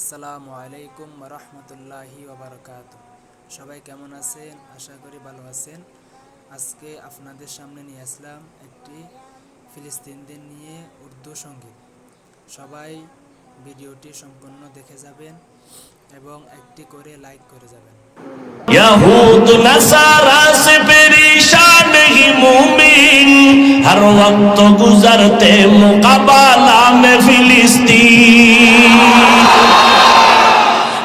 আসসালামু আলাইকুম রহমতুল্লাহি ওবরকাত। সবাই কেমন আছেন? আশা করি ভালো আছেন। আজকে আপনাদের সামনে নিয়ে আসলাম একটি ফিলিস্তিনদের নিয়ে উর্দু সংগীত। সবাই ভিডিওটি সম্পূর্ণ দেখে যাবেন এবং একটি করে লাইক করে যাবেন। يهود نصارى سے پریشان ہی مومن ہر وقت گزرتے مقابلہ میں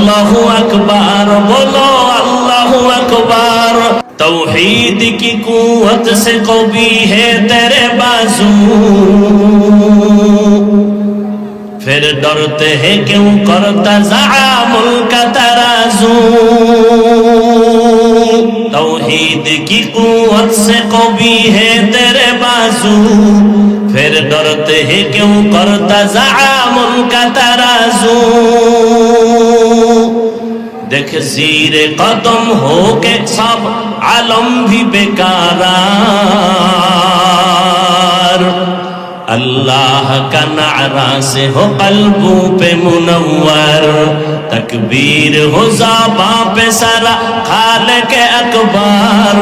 আল্লাহ আকবার বলো আল্লাহ আকবার توحید کی قوت سے قوی ہے تیرے بازو پھر ڈرتے ہیں کیوں کرتا زعامل کا ترازو توحید کی قوت سے قوی ہے تیرے بازو फिर डरते हैं क्यों करता जामुल का तराजू देख जीर कदम हो के सब आलम भी बेकारार अल्लाह का नारा से हो कल्बों पे मुनव्वर तकबीर हो जाबा पे सारा खाल के अकबर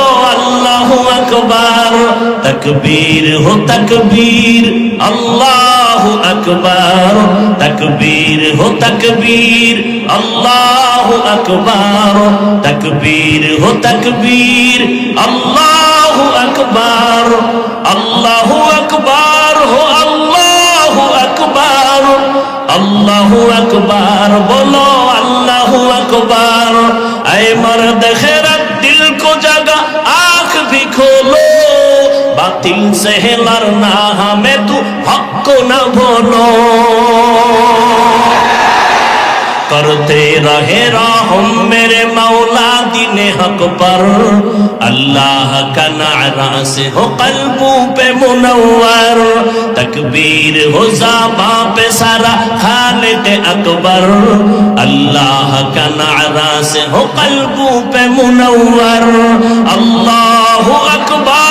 আকবর, তকবীর হো তকবীর, আল্লাহ আকবর, তকবীর হো তকবীর, আল্লাহ আকবর, তকবীর হো তকবীর, আল্লাহ আকবর আল্লাহ আকবর হো আল্লাহ আকবর আল্লাহ আকবর, বলো আল্লাহ আকবর, আয় মর দেখে দিল সে হেলার না হামে তু হক না বলো করতে রহে রহম মেরে মৌলা দিন হক পর اللہ کا نعرہ سے ہو قلبوں پہ منور تکبیر ہو زابا پہ سارا خالد اکبر اللہ کا نعرہ سے ہو قلبوں پہ منور اللہ اکبر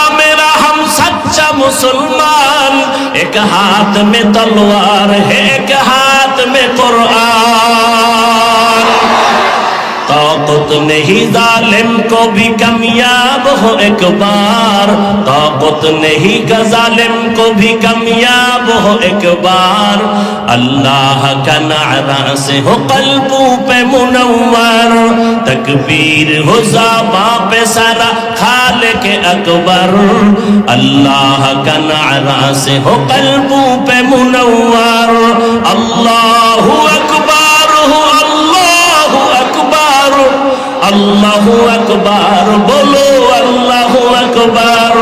مسلمان، ایک ہاتھ میں تلوار ہے، ایک ہاتھ میں قرآن۔ طاقت نہیں، ظالم کو بھی کمیاب ہو ایک بار۔ طاقت نہیں کا ظالم کو بھی کمیاب ہو ایک بار۔ اللہ کا نعرہ سے ہو قلبوں پہ منور۔ تکبیر ہو زابا پہ سارا خان खाल के अकबर अल्लाह का नारा से हो कल्बों पे मुनव्वर अल्लाह अकबर हो अल्लाह अकबर अल्लाह अकबर बोलो अल्लाह अकबर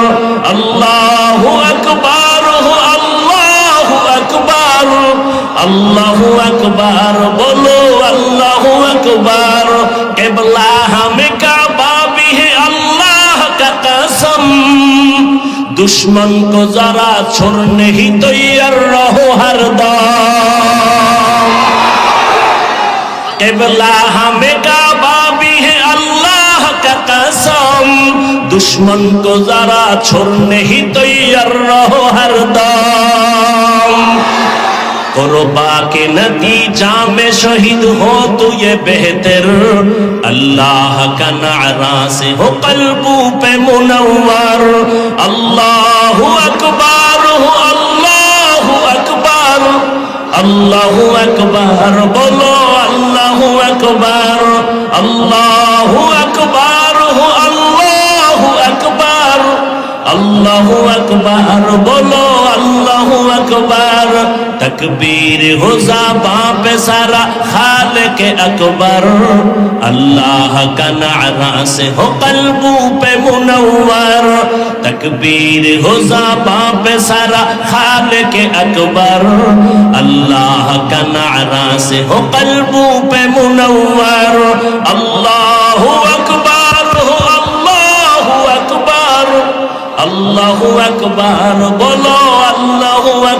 अल्लाह अकबर हो अल्लाह अकबर अल्लाह अकबर बोलो अल्लाह अकबर দুশ্মন কো যারা ছোর নেহি তৈয়ার রহো হরদম কেবলা হামে কাবা ভি হে আল্লাহ কা কসম। দুশ্মন কো যারা ছোর নেহি তৈয়ার রহো قربا کے نتیجہ میں شہید ہو تو یہ بہتر۔ اللہ کا نعرہ سے ہو قلبوں پہ منور۔ اللہ اکبر اللہ اکبر۔ اللہ اکبر، بولو اللہ اکبر۔ اللہ اکبر اللہ اکبر۔ اللہ اکبر، بولو আকবর, তকবীর হো জাবা পে সারা খালেক আকবর। আল্লাহ কা নারা সে হো কলবু পে মুনওয়ার। তকবীর হো জাবা পে সারা খালেক আকবর। আল্লাহ কা নারা সে হো কলবু পে মুনওয়ার। আল্লাহু আকবর হো আল্লাহু আকবর। আল্লাহু আকবর, বলো।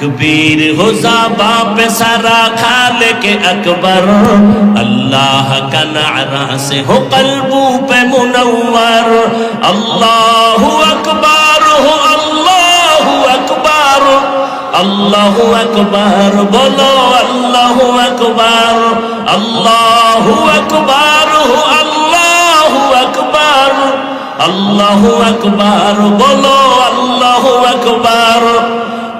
تکبیر ہو زابا پہ سارا کھا لے کے اکبر اللہ کا نعرہ سے ہو قلبوں پہ منور اللہ اکبر ہو اللہ اکبر اللہ اکبر بولو اللہ اکبر اللہ اکبر ہو اللہ اکبر اللہ اکبر بولو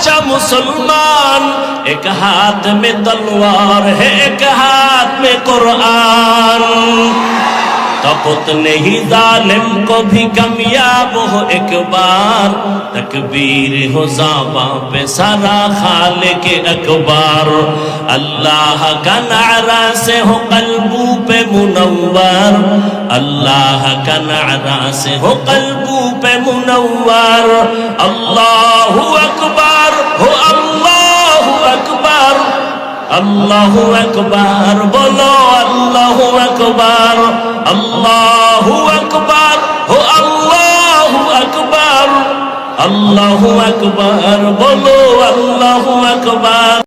سچا مسلمان، ایک ہاتھ میں تلوار ہے، ایک ہاتھ میں قرآن۔ تبت نہیں ظالم کو بھی کمیاب ہو ایک بار۔ تکبیر ہو زاواں پہ سارا خالق اکبار اللہ کا نعرہ سے ہو قلبوں پہ منور۔ اللہ کا نعرہ سے ہو قلبوں پہ منور۔ اللہ اکبار আল্লাহ একবার বলো আল্লাহ একবার আল্লাহ একবার ও আল্লাহ একবার আল্লাহ একবার বলো আল্লাহ একবার